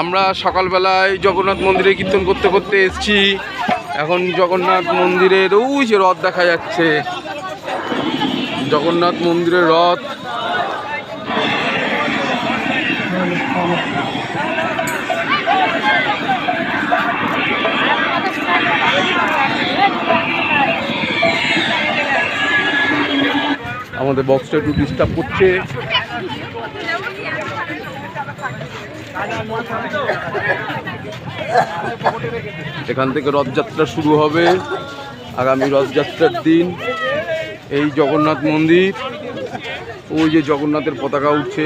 আমরা সকালবেলায় জগন্নাথ মন্দিরে কীর্তন করতে করতে এসেছি। এখন জগন্নাথ মন্দিরের ওই যে রথ দেখা যাচ্ছে। জগন্নাথ মন্দিরের রথ। আমাদের বক্সটা একটু ডিস্টার্ব করছে। এখান থেকে রথযাত্রা শুরু হবে আগামী রথযাত্রার দিন। এই জগন্নাথ মন্দির, ওই যে জগন্নাথের পতাকা উঠছে।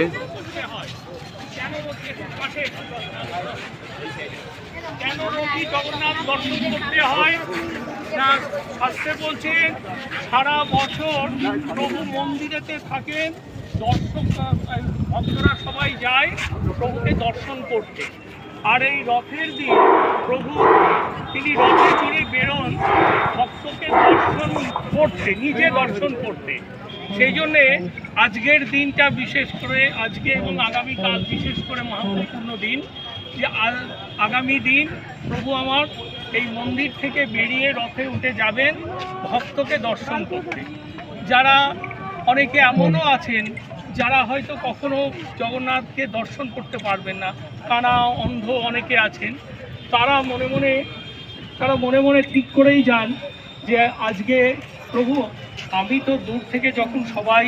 কেন রোগী জগন্নাথ দর্শন করতে হয় না শাস্ত্রে বলছে সারা বছর প্রভু মন্দিরেতে থাকেন। দর্শক ভক্তরা সবাই যায় প্রভুকে দর্শন করতে। আর এই রথের দিন প্রভু, তিনি রথে চড়ে বেরোন, ভক্তকে দর্শন করতে, নিজে দর্শন করতে। সেই জন্যে আজকের দিনটা বিশেষ করে, আজকে এবং আগামীকাল বিশেষ করে মহত্বপূর্ণ দিন, যে আগামী দিন প্রভু আমার এই মন্দির থেকে বেরিয়ে রথে উঠে যাবেন, ভক্তকে দর্শন করতে। যারা অনেকে এমনও আছেন যারা হয়তো কখনো জগন্নাথকে দর্শন করতে পারবেন না কানা অন্ধ অনেকে আছেন, তারা মনে মনে, তারা মনে মনে ঠিক করেই যান যে আজকে প্রভু, আমি তো দূর থেকে যখন সবাই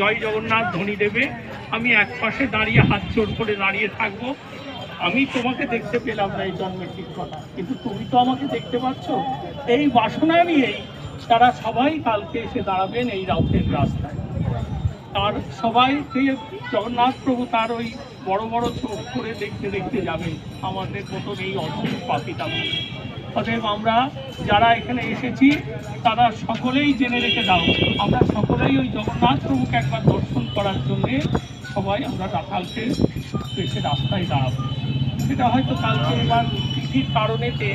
জয় জগন্নাথ ধ্বনি দেবে, আমি এক পাশে দাঁড়িয়ে হাত জোর করে দাঁড়িয়ে থাকব। আমি তোমাকে দেখতে পেলাম না এই জন্মের ঠিক কথা, কিন্তু তুমি তো আমাকে দেখতে পাচ্ছ। এই বাসনা নিয়েই তারা সবাই কালকে এসে দাঁড়াবেন এই রথের রাস্তায়। আর সবাইকে জগন্নাথ প্রভু তার ওই বড় বড় চোখ করে দেখতে দেখতে যাবে আমাদের মতন এই অদ্ভুত পাখিটা অতএব আমরা যারা এখানে এসেছি, তারা সকলেই জেনে রেখে দাও, আমরা সকলেই ওই জগন্নাথ প্রভুকে একবার দর্শন করার জন্যে সবাই আমরা কালকে এসে রাস্তায় দাঁড়াবো। সেটা হয়তো কালকে এবার তিথির কারণেতে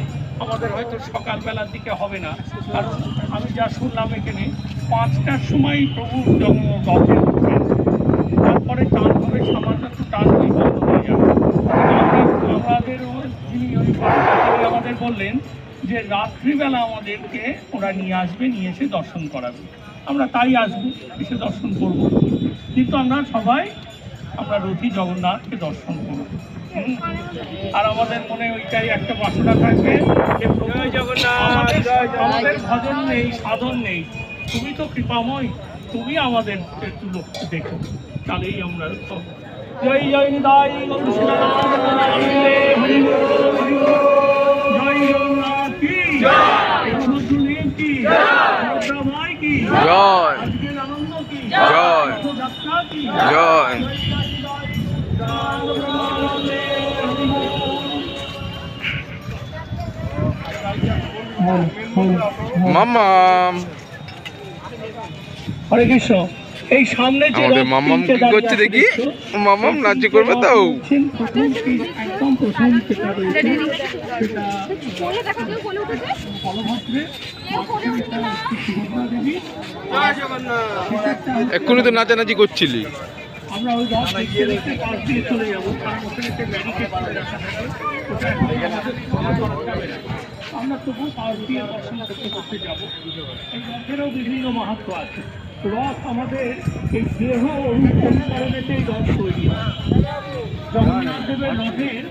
আমাদের হয়তো সকালবেলার দিকে হবে না, কারণ আমি যা শুনলাম এখানে পাঁচটার সময় প্রভু রথে উঠবেন তারপরে টান হবে সামান্য একটু টান হয়ে বন্ধ হয়ে যাবে। আমাদের- যিনি ওই আমাদের বললেন যে রাত্রিবেলা আমাদেরকে ওরা নিয়ে আসবে নিয়ে এসে দর্শন করাবে। আমরা তাই আসব এসে দর্শন করব। কিন্তু আমরা সবাই আমরা রথি জগন্নাথকে দর্শন করব। আর আমাদের মনে ওইটাই একটা বাসনা থাকবে যে প্রভু আমাদের আমাদের ভজন নেই সাধন নেই। তুমি তো কৃপাময় তুমি আমাদের একটু লক্ষ্য দেখো তাহলেই আমরা সব জয় জয় নিদাই। জয় জগন্নাথ কি জয় কি জয় কি জয় আনন্দ কি জয় কি জয় মামাম হরে কৃষ্ণ। এই সামনে যে আমাদের মামাম কি করছে দেখি? মামাম নাচ করবে তো? একদম প্রথম যেটা রয়েছে সেটা এক্ষুনি তো নাচানাচি করছিলি। আমরা ওই রথ দেখতে দেখতে পাশ দিয়ে চলে যাব। কারণ ওখানে একটা ব্যারিকেড করে রাখা থাকে ওটা এখন আমাদের খোলা করা যাবে না। আমরা তবু পাশ দিয়ে দর্শন করতে করতে যাব। এই রথেরও বিভিন্ন মাহাত্ম আছে। রথ আমাদের এই দেহ অনু- অনুকরণেতেই রথ তৈরি জগন্নাথ দেবের রথের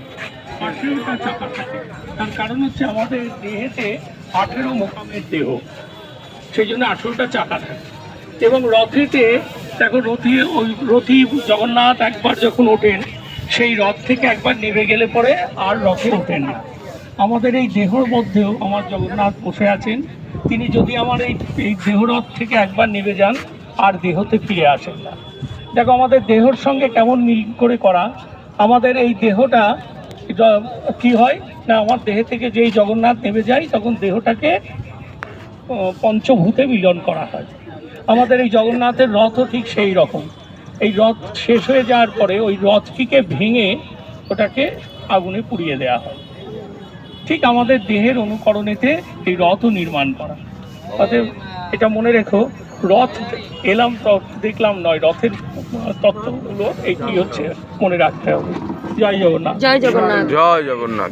আঠেরোটা চাকা থাকে তার কারণ হচ্ছে আমাদের দেহেতে আঠেরো মোকামের দেহ। সেই জন্য আঠেরোটা চাকা থাকে। এবং রথেতে দেখো রথি, ওই রথি জগন্নাথ একবার যখন ওঠেন, সেই রথ থেকে একবার নেমে গেলে পরে আর রথে ওঠেন না। আমাদের এই দেহর মধ্যেও আমার জগন্নাথ বসে আছেন। তিনি যদি আমার এই এই দেহরথ থেকে একবার নেমে যান, আর দেহতে ফিরে আসেন না। দেখো, আমাদের দেহর সঙ্গে কেমন মিল করে করা? আমাদের এই দেহটা কি হয়? না, আমার দেহে থেকে যেই জগন্নাথ নেমে যায়, তখন দেহটাকে পঞ্চভূতে মিলন করা হয়। আমাদের এই জগন্নাথের রথও ঠিক সেই রকম। এই রথ শেষ হয়ে যাওয়ার পরে ওই রথটিকে ভেঙে ওটাকে আগুনে পুড়িয়ে দেওয়া হয়। ঠিক আমাদের দেহের অনুকরণেতে এই রথও নির্মাণ করা। অতএব এটা মনে রেখো রথ এলাম রথ দেখলাম নয় রথের তত্ত্বগুলো এটি হচ্ছে মনে রাখতে হবে। জয় জগন্নাথ। জয় জগন্নাথ। জয় জগন্নাথ।